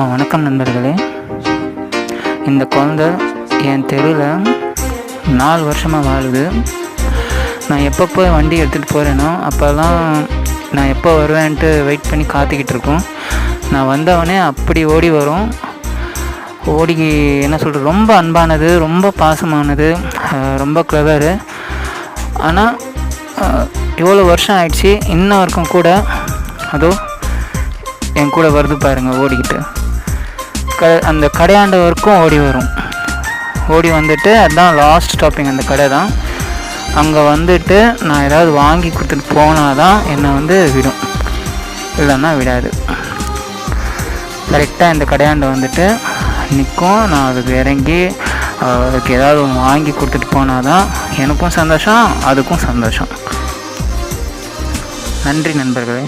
ஆ வணக்கம் நண்பர்களே. இந்த குழந்த என் தெருவில் நாலு வருஷமாக வாழுது. நான் எப்பப்போ வண்டி எடுத்துகிட்டு போகிறேனோ அப்போல்லாம் நான் எப்போ வருவேன்ட்டு வெயிட் பண்ணி காத்துக்கிட்டு இருக்கோம். நான் வந்தவொடனே அப்படி ஓடி வரும். ஓடி என்ன சொல்கிறது ரொம்ப அன்பானது ரொம்ப பாசமானது ரொம்ப கிளவரு ஆனால் இவ்வளோ வருஷம் ஆயிடுச்சு இன்ன வரைக்கும் கூட அதோ என் கூட வருது பாருங்கள் ஓடிக்கிட்டு. க அந்த கடையாண்ட வரைக்கும் ஓடி வரும். ஓடி வந்துட்டு அதுதான் லாஸ்ட் ஸ்டாப்பிங் அந்த கடை தான். அங்கே வந்துட்டு நான் ஏதாவது வாங்கி கொடுத்துட்டு போனால் தான் என்னை வந்து விடும். இல்லைன்னா விடாது. கரெக்டாக இந்த கடையாண்டை வந்துட்டு நிற்கும். நான் அதுக்கு இறங்கி அதுக்கு ஏதாவது ஒன்று வாங்கி கொடுத்துட்டு போனால் தான் எனக்கும் சந்தோஷம் அதுக்கும் சந்தோஷம். நன்றி நண்பர்களே.